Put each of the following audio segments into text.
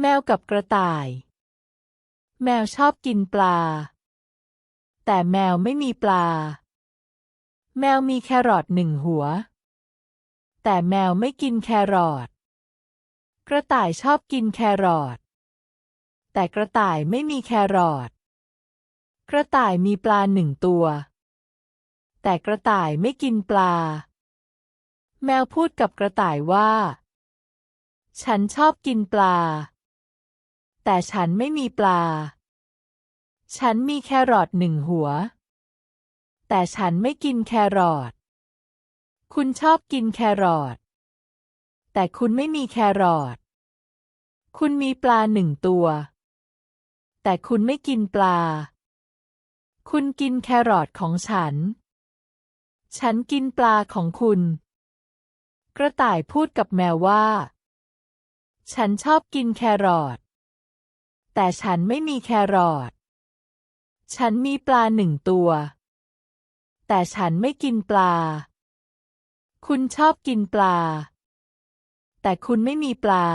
แมวกับกระต่าย แมวชอบกินปลา แต่แมวไม่มีปลา แมวมีแครอทหนึ่งหัว แต่แมวไม่กินแครอทกระต่ายชอบกินแครอทแต่กระต่ายไม่มีแครอทกระต่ายมีปลาหนึ่งตัว แต่กระต่ายไม่กินปลา แมวพูดกับกระต่ายว่า ฉันชอบกินปลา แต่ฉันไม่มีปลา ฉันมีแครอทหนึ่งหัว แต่ฉันไม่กินแครอท คุณชอบกินแครอท แต่คุณไม่มีแครอท คุณมีปลาหนึ่งตัว แต่คุณไม่กินปลา คุณกินแครอทของฉัน ฉันกินปลาของคุณ กระต่ายพูดกับแมวว่า ฉันชอบกินแครอท แต่ฉันไม่มีแครอท ฉันมีปลาหนึ่งตัว แต่ฉันไม่กินปลา คุณชอบกินปลา แต่คุณไม่มีปลา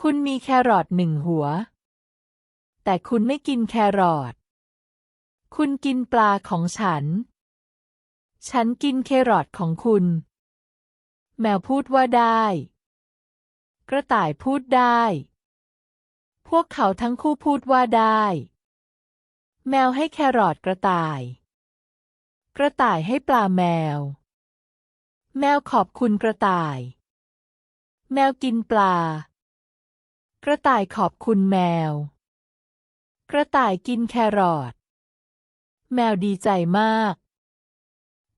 คุณมีแครอทหนึ่งหัว แต่คุณไม่กินแครอท คุณกินปลาของฉัน ฉันกินแครอทของคุณ แมวพูดว่าได้ กระต่ายพูดได้ พวกเขาทั้งคู่พูดว่าได้ แมวให้แครอทกระต่าย กระต่ายให้ปลาแมว แมวขอบคุณกระต่าย แมวกินปลา กระต่ายขอบคุณแมว กระต่ายกินแครอทแมวดีใจมาก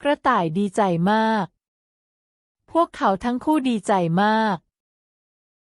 กระต่ายดีใจมาก พวกเขาทั้งคู่ดีใจมาก